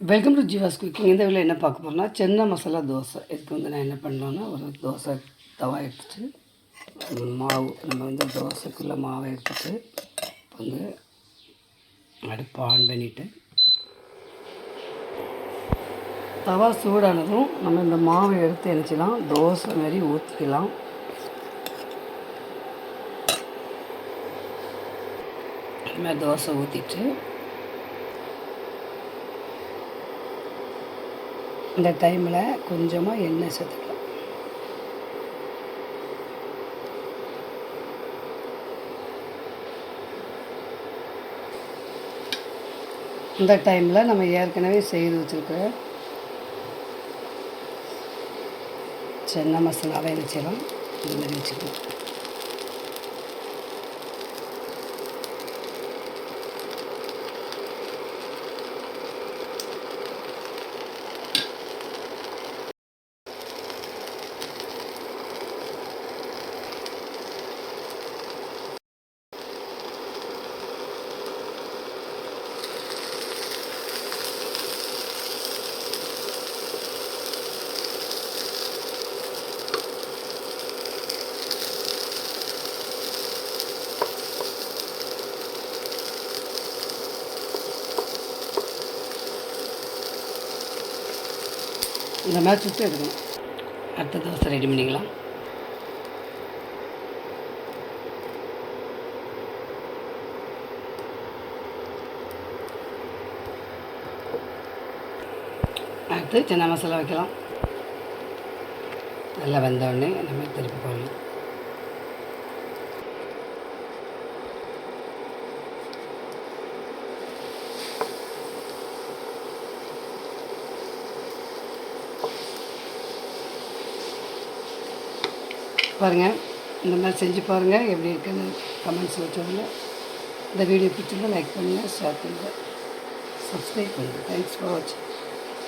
Welcome to Jeeva's cooking இந்த வீட்டில் என்ன பார்க்க போகிறோம்னா சென்னை மசாலா தோசை இதுக்கு வந்து நான் என்ன பண்ணலான்னா ஒரு தோசை தவா எடுத்துட்டு மாவு நம்ம வந்து தோசைக்குள்ளே மாவை எடுத்துட்டு வந்து அடுப்பு ஆன் பண்ணிவிட்டு தவா சூடானதும் நம்ம இந்த மாவை எடுத்து நினச்சிலாம் தோசை மாரி ஊற்றிக்கலாம் இந்த தோசை ஊற்றிட்டு இந்த டைமில் கொஞ்சமாக எண்ணெய் சேர்த்துக்கலாம். இந்த டைமில் நம்ம ஏற்கனவே செய்து வச்சுருக்கிற சென்னை மசாலாவை வச்சிடலாம் இது மாதிரி வச்சுக்கலாம் இந்த மாதிரி சுட்டு எடுக்கணும். அடுத்த தோசை ரெடி பண்ணிக்கலாம். அடுத்து சின்ன மசாலா வைக்கலாம். நல்லா வெந்த நம்ம திருப்பி போடலாம் பாருங்கள் இந்த மாதிரி செஞ்சு பாருங்கள் எப்படி இருக்குன்னு கமெண்ட்ஸில் சொல்லுங்கள் இந்த வீடியோ பிடிச்சிருந்தால் லைக் பண்ணுங்கள் ஷேர் பண்ணுங்கள் சப்ஸ்கிரைப் பண்ணுங்கள் தேங்க்ஸ் ஃபார் வாட்சிங்